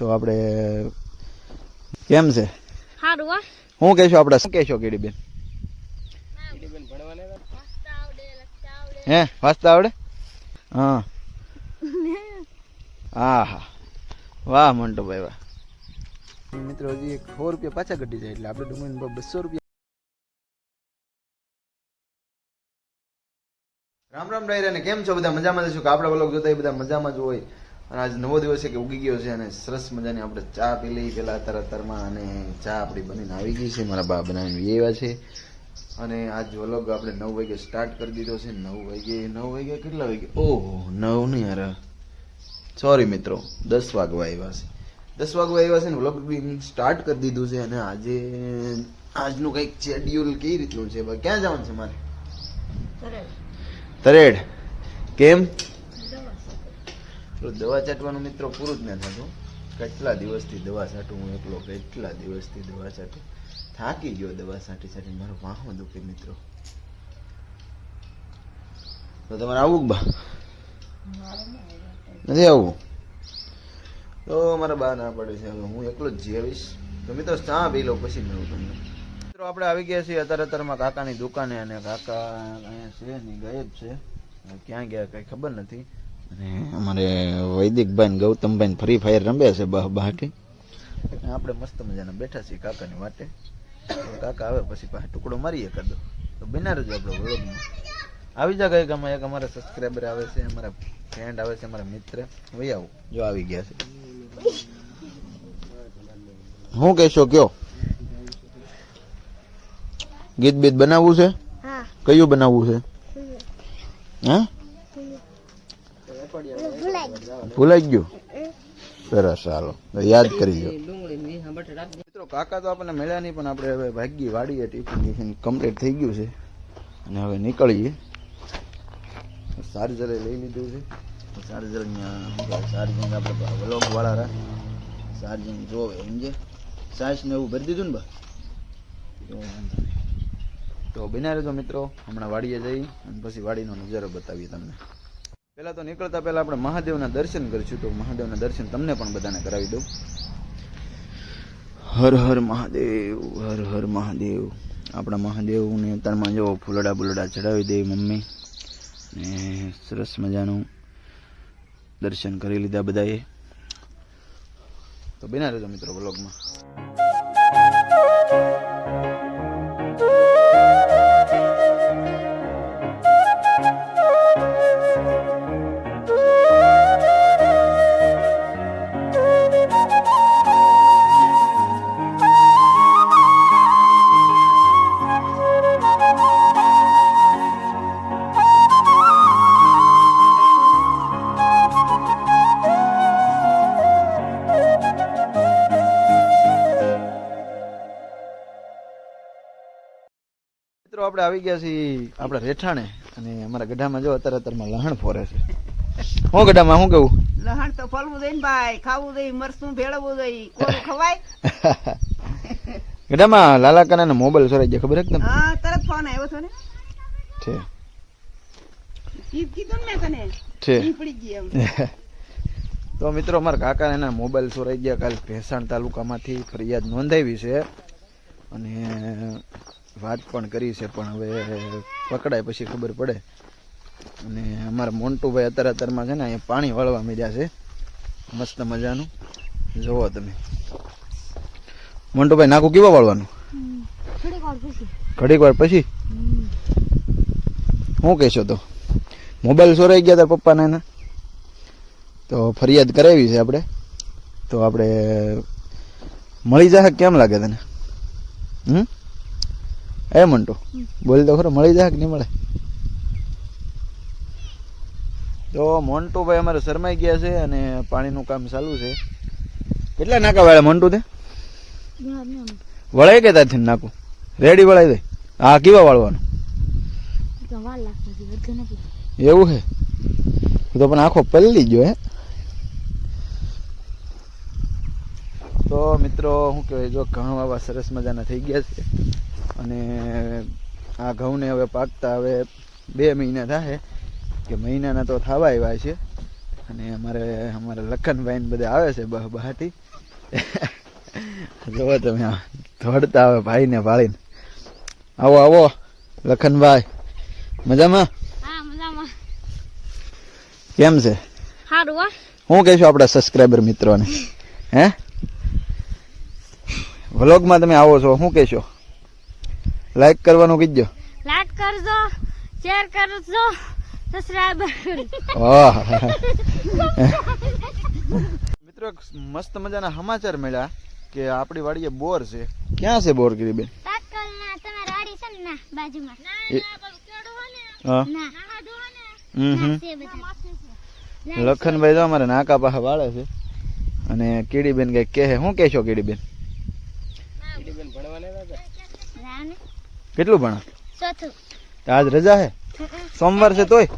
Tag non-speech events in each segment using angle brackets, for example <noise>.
તો આપણે કેમ છે? સારું હો. શું કહેશો આપણે શું કહેશો કીડીબેન? હે? વાંચતા આવડે? હા. હા હા. વાહ મંટુભાઈ વાહ. મિત્રો હજી એક સો રૂપિયા પાછા ઘટી જાય એટલે આપણે ડુંગળી બસો રૂપિયા. રામ રામ ડાયરા ને કેમ છો બધા? મજામાં જશો કે આપણા વ્લોગ જોતા એ બધા મજામાં જ હોય? અને આજ નવો દિવસ છે કે ઉગી ગયો છે અને સરસ મજાની આપણે ચા પી લઈ પેલા તરત તરમાં અને ચા આપણી બનીને આવી ગઈ છે મારા બા બનાવીને એવા છે. અને આજ વ્લોગ આપણે નવ વાગે સ્ટાર્ટ કરી દીધો છે. નવ વાગે નવ વાગે કેટલા વાગે? ઓહો નવ નહીં યાર. સોરી મિત્રો દસ વાગવા આવ્યા છે. દસ વાગવા આવ્યા છે ને વ્લોગ સ્ટાર્ટ કરી દીધું છે અને આજે આજનું કંઈક શેડ્યુલ કેવી રીતનું છે? ક્યાં જવાનું છે મારે? તરેડ. કેમ? દવા ચાટવાનું મિત્રો પૂરું જ ન થતું કેટલા દિવસથી દવા છાંટું હું એકલો કેટલા દિવસથી દવા છાંટું થાકી ગયો દવા છાંટી છાંટી મારો વાહો દુખે મિત્રો. તો તમારે આવું બા? નથી આવવું તો મારા બા ના પડે છે, હવે હું એકલો જ જીવીશ. તો મિત્રો ચા પી લો, પછી મળું તમને. મિત્રો આપણે આવી ગયા છીએ અત્યારે અત્યારમાં કાકાની દુકાને, અને કાકા અહીંયા છે નહીં ગાયબ છે. ક્યાં ગયા, કંઈ ખબર નથી. અને અમારે વૈદિકભાઈ ને ગૌતમભાઈ ફ્રી ફાયર રમે છે બહ બહાટી. આપણે મસ્ત મજાના બેઠા છીએ કાકાની વાટે કાકા આવે પછી પાસે ટુકડો મારીએ કદો તો બિના રજો આપણો વ્લોગમાં આવી જા ગઈ ગમે એક અમારા સબસ્ક્રાઈબર આવે છે અમારા ફ્રેન્ડ આવે છે અમારા મિત્ર. વહી આવો. જો આવી ગયા છે. હું કહેશો કયો? ગીત બીત બનાવવું છે? હા. કયું બનાવવું છે? હા? ભૂલાઈ ગયું? સરસ ચાલો યાદ કરી લો મિત્રો, કાકા તો આપણને મળ્યા નહીં, પણ આપણે હવે ભાગી વાડીએ ટિફિન ટિફિન કમ્પ્લીટ થઈ ગયું છે. અને હવે નીકળીએ. ચાર્જરે લઈ લીધું છે. ચાર્જર ચાર્જિંગ આપણે વ્લોગ વાળા રાખ ચાર્જિંગ જોવે સમજે સાઈસ ને એવું ભરી દીધું ને બા? તો બિના રહેજો મિત્રો, હમણાં વાડીએ જઈ અને પછી વાડીનો નજારો બતાવીએ તમને. પહેલા તો નીકળતા પહેલાં આપણે મહાદેવના દર્શન કરીશું તો મહાદેવના દર્શન તમને પણ બધાને કરાવી દઉં. હર હર મહાદેવ, હર હર મહાદેવ. આપણા મહાદેવને અત્યારમાં જો ફૂલડા બુલડા ચડાવી દે મમ્મી. ને સરસ મજાનું દર્શન કરી લીધા બધાએ. તો બિના રહેજો મિત્રો બ્લોગમાં આપણે આવી ગયા છીએ આપણે રેઠાણે અને અમારા ગઢામાં જો અત્યારે અત્યારમાં લહણ ફોરે છે. હું ગઢામાં શું કેવું? લહણ તો ફળવું જોઈએ ને ભાઈ ખાવું જોઈએ મરસું ભેળવવું જોઈએ કોરું ખવાય? ગઢામાં લાલા કાના મોબાઈલ સોરાઈ ગયા ખબર તમને? હા તરત ફોન આવ્યો છો ને. છે. કીધું ને તને. છે. પડી ગઈ એમ. <laughs> તો મિત્રો અમારા કાકા એના મોબાઈલ ચોરાઈ ગયા કાલ ભેસાણ તાલુકામાંથી ફરિયાદ નોંધાવી છે. અને વાત પણ કરી છે, પણ હવે પકડાય પછી ખબર પડે. અને અમારા મોન્ટુભાઈ અત્યારે અત્યારમાં છે ને અહીંયા પાણી વાળવા મીડ્યા છે. મસ્ત મજાનું. જુઓ તમે. મોન્ટુભાઈ, નાખું કેવા વાળવાનું? ઘડીક વાર પછી? શું કહેશો તો? મોબાઈલ ચોરાઈ ગયા હતા પપ્પાને એના. તો ફરિયાદ કરાવી છે આપણે. તો આપણે મળી જશે કેમ લાગે તને? હમ? એ મંટુ? બોલ તો ખરો મળી જાય કે નહીં મળે? તો મોન્ટુભાઈ અમારે શરમાઈ ગયા છે અને પાણીનું કામ ચાલુ છે. કેટલા નાકા વાળા મોન્ટુ તે? વળાઈ કે તારથી નાખું? રેડી વળાઈ દે. હા કેવા વાળવાનું? એવું છે? તો પણ આખો પલ્લી ગયો હે? તો મિત્રો શું કહેવાય જો ઘઉં આવા સરસ મજાના થઈ ગયા છે અને આ ઘઉંને હવે પાકતા હવે બે મહિના થાય કે મહિનાના તો થવા આવ્યા છે અને અમારે અમારા લખનભાઈને બધા આવે છે બહ બહાટી. જુઓ તમે દોડતા આવે ભાઈને ભાળીને આવો આવો લખનભાઈ. મજામાં? કેમ છે? સારું હું. કહીશું આપણા સબસ્ક્રાઈબર મિત્રોને. હે? વ્લોગમાં તમે આવો છો શું કહેશો? લાઈક કરવાનું કીધો લાઈક કરજો શેર કરજો સબસ્ક્રાઇબ કરજો. મિત્રો મસ્ત મજાના સમાચાર મળ્યા કે આપણી વાડીએ બોર છે. ક્યાં છે બોર ગીરીબેન બેન? તમે રાડી છે ને ના બાજુમાં. એ- હા. ના હમ હમ. છે બધા. લખનભાઈ તો અમારે નાકા પાસે વાળે છે. અને કીડીબેન કઈ કહે શું કહેશો કીડીબેન? કેટલું ભણો? ચોથું. તો આજ રજા છે સોમવાર છે તોય?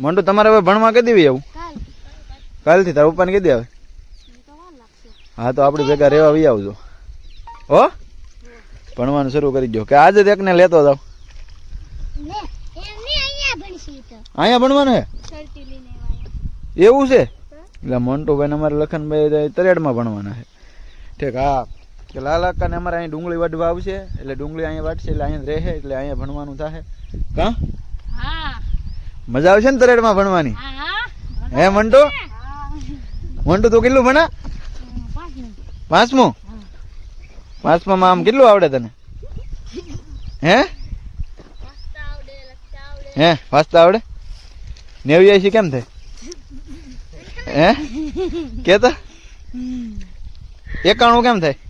મંટુ તમારે હવે ભણવા કદી દેવી આવું? કાલ કાલથી તારા પપ્પાને આવે? તો વાર લાગશે. હા તો આપણે ભેગા રહેવા આવી આવજો. હો? ભણવાનું શરૂ કરી દો કે આજે એકને લેતો જાવ. અહીંયા ભણવાનું હે? એવું છે? એટલે મોન્ટુભાઈ અમારે લખનભાઈ તરેડમાં ભણવાના છે. ઠીક હા. કે લાલા ને અમારે અહીં ડુંગળી વાઢવા આવશે એટલે ડુંગળી અહીંયા વાટશે એટલે અહીંયા રહે એટલે અહીંયા ભણવાનું થાય કા? હા. મજા આવશે ને તરેડમાં ભણવાની? હે મંટુ? મંટુ તું કેટલું ભણા? પાંચમું? પાંચમાં આમ કેટલું આવડે તને? હે? હે વાંચતા આવડે? નેવ્યાસી કેમ થાય? હે? કેતા? એકાણું કેમ થાય?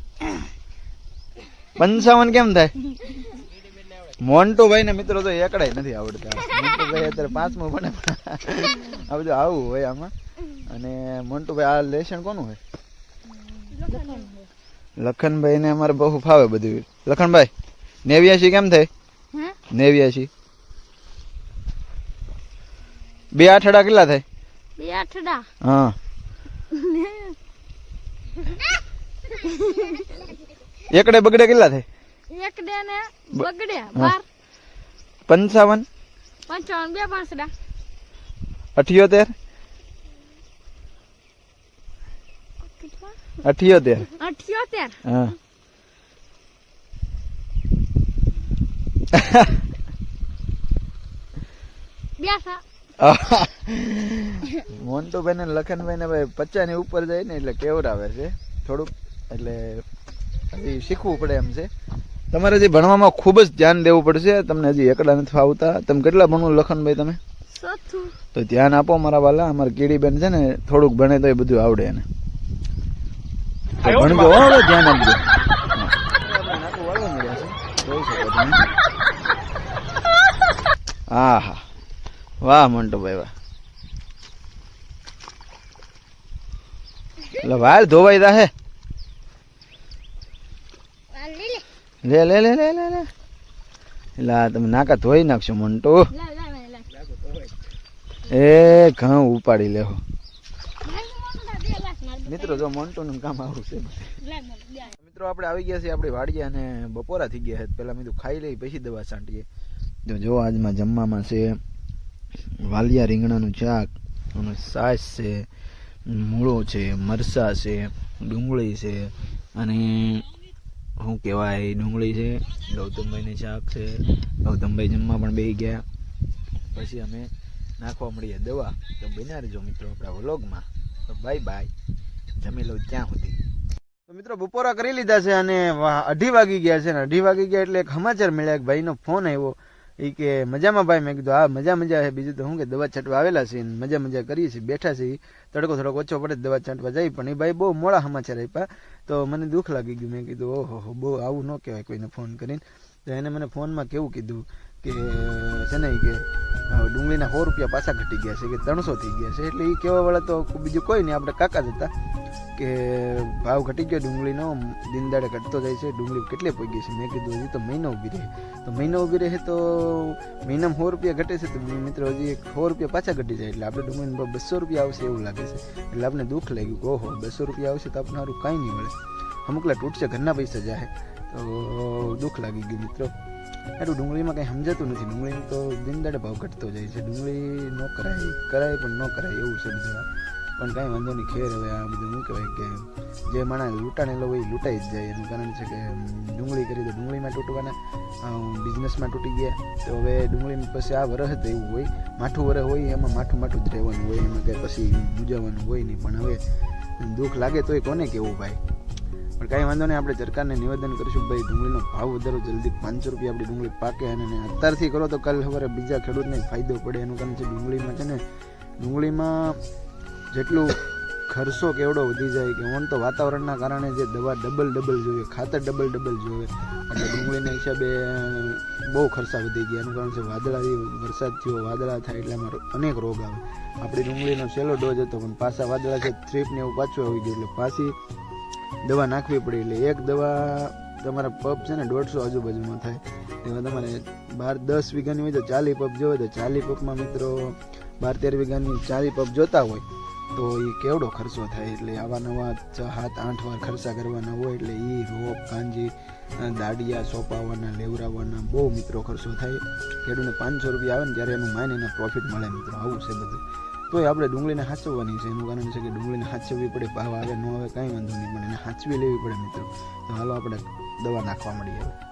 પંચાવન કેમ થાય? મોન્ટુભાઈ ને મિત્રો તો એકડાય નથી આવડતા. મોન્ટુભાઈ અત્યારે પાંચમું ભણે. આ બધું આવું હોય આમાં. અને મોન્ટુભાઈ આ લેશન કોનું હોય? લખનભાઈ ને અમારે બહુ ફાવે બધું. લખનભાઈ નેવ્યાસી કેમ થાય? નેવ્યાસી બે આઠડા કેટલા થાય? બે આઠડા. હા. <laughs> એકડે બગડે કેટલા થાય? એકડે ને બ- બગડ્યા હા. બાર. પંચાવન? પંચાવન બે પાંચડા અઠિયોતેર? કેટલા અઠિયોતેર. અઠ્યોતેર. હા. બે સા <laughs> મોન્ટુભાઈ ને લખનભાઈ ને ભાઈ પચાસની ઉપર જાય ને એટલે કેવડાવે છે? થોડુંક એટલે હજી શીખવું પડે એમ છે. તમારે હજી ભણવામાં ખૂબ જ ધ્યાન દેવું પડશે. તમને હજી એકલા નથી ફાવતા. તમે કેટલા ભણવું લખનભાઈ તમે? તો ધ્યાન આપો મારા વાલા અમારે કીડીબેન છે ને થોડુંક ભણે તો એ બધું આવડે એને. ભણજો હવે ધ્યાન આપજો. હા હા વાહ મંટુભાઈ વાહ. એટલે વાળ ધોવાઈ તા હે લે લે લે લે લે લે. એટલે તમે નાકા ધોઈ નાખશો મંટુ એ ઘઉં ઉપાડી માર મિત્રો, જો મોન્ટુ નું કામ આવું છે. મિત્રો, આપણે આવી ગયા છીએ, આપણી વાડીએ અને બપોરા થઈ ગયા છે. પેલા મેં ખાઈ લઈ પછી દવા છાંટીએ. તો જો, આજમાં જમવામાં છે વાલિયા રીંગણાનું શાક, અને સાસ છે, મૂળો છે મરસા છે, ડુંગળી છે, અને શું કહેવાય, ડુંગળી છે, ગૌતમભાઈને શાક છે, ગૌતમભાઈ જમવા પણ બે ગયા. પછી અમે નાખવા મળીએ દવા. તો બન્યા રહેજો મિત્રો આપણા વ્લોગમાં. તો બાય બાય. જમી લઉં ત્યાં સુધી. તો મિત્રો બપોરા કરી લીધા છે અને અઢી વાગી ગયા છે અને અઢી વાગી ગયા એટલે એક સમાચાર મળ્યા કે ભાઈનો ફોન આવ્યો. એ કે મજામાં ભાઈ મેં કીધું, હા, મજા મજા છે. બીજું તો શું કે, દવા છાંટવા આવેલા છે ને મજા મજા કરીએ છીએ, બેઠા છીએ. તડકો થોડોક ઓછો પડે દવા છાંટવા જાય, પણ એ ભાઈ બહુ મોડા સમાચાર આપ્યા તો મને દુઃખ લાગી ગયું, મેં કીધું, ઓહો બહુ આવું ન કહેવાય કોઈને ફોન કરીને. તો એને મને ફોનમાં કેવું કીધું કે છે ને કે ડુંગળીના સો રૂપિયા પાછા ઘટી ગયા છે, કે ત્રણસો થઈ ગયા છે. એટલે એ કહેવાવાળા તો બીજું કોઈ નહીં, આપણે કાકા જ હતા. કે ભાવ ઘટી ગયો ડુંગળીનો, દિનદાડે ઘટતો જાય છે, ડુંગળી કેટલી પડી છે? મેં કીધું, હજી તો મહિનો ઊભી રહે. તો મહિનો ઊભી રહે તો મહિનામાં સો રૂપિયા ઘટે છે, તો મિત્રો, હજી એક સો રૂપિયા પાછા ઘટી જાય. એટલે આપણે ડુંગળીનો ભાવ બસો રૂપિયા આવશે એવું લાગે છે. એટલે આપણે દુઃખ લાગ્યું કે, ઓહો, બસો રૂપિયા આવશે તો આપણે સારું કાંઈ નહીં મળે. અમુકલા તૂટશે, ઘરના પૈસા જાય તો દુઃખ લાગી ગયું, મિત્રો. એટલું ડુંગળીમાં કંઈ સમજાતું નથી. ડુંગળી તો દિનદાડે ભાવ ઘટતો જાય છે. ડુંગળી ન કરાય કરાય પણ ન કરાય એવું છે બધું પણ કાંઈ વાંધો નહીં, ખેર હવે આ બધું શું કહેવાય કે જે માણસ લૂંટાણેલો હોય એ લૂંટાઈ જ જાય. એનું કારણ છે કે ડુંગળી કરી તો ડુંગળીમાં તૂટવાના. બિઝનેસમાં તૂટી ગયા. તો હવે ડુંગળી પછી આ વરસ જ એવું હોય. માઠું વરસ હોય, એમાં માઠું માઠું જ રહેવાનું હોય. એમાં કંઈ પછી મૂંઝાવાનું હોય નહીં. પણ હવે દુઃખ લાગે તોય કોને કેવું ભાઈ? પણ કાંઈ વાંધો નહીં, આપણે સરકારને નિવેદન કરીશું ભાઈ ડુંગળીનો ભાવ વધારો જલ્દી પાંચસો રૂપિયા આપણી ડુંગળી પાકે અને અત્યારથી કરો તો કાલ સવારે બીજા ખેડૂતને ફાયદો પડે. એનું કારણ છે ડુંગળીમાં છે ને, ડુંગળીમાં જેટલું ખર્ચો કેવડો વધી જાય કે ઓન તો વાતાવરણના કારણે જે દવા ડબલ ડબલ જોઈએ, ખાતર ડબલ ડબલ જોઈએ, એટલે ડુંગળીના હિસાબે બહુ ખર્ચા વધી ગયા. એનું કારણ છે વાદળા વરસાદ થયો, વાદળા થાય એટલે અમારો અનેક રોગ આવે. આપણી ડુંગળીનો છેલ્લો ડોઝ હતો, પણ પાછા વાદળા છે થ્રીપ ને એવું પાછું આવી ગયું, એટલે પાછી દવા નાખવી પડી એટલે એક દવા તમારા પપ છે ને દોઢસો આજુબાજુમાં થાય. એમાં તમારે બાર દસ વીઘાની હોય તો ચાલી પપ જોવે. તો ચાલી પપમાં મિત્રો બાર તેર વીઘાની ચાલી પપ જોતા હોય તો એ કેવડો ખર્ચો થાય? એટલે આવા નવા સાત આઠ વાર ખર્ચા કરવાના હોય એટલે એ રોપ, કાંજી દાડિયા સોંપાવવાના લેવરાવવાના બહુ મિત્રો ખર્ચો થાય. ખેડૂતને પાંચસો રૂપિયા આવે ને ત્યારે એનું માઇન એને પ્રોફિટ મળે મિત્રો. આવું છે બધું. તોય આપણે ડુંગળીને સાચવવાની છે. એનું કારણ છે કે ડુંગળીને સાચવવી પડે, ભાવ આવે, ન આવે, કાંઈ વાંધો નહીં. પણ એને સાચવી લેવી પડે મિત્રો. તો હાલો આપણે દવા નાખવા મળીએ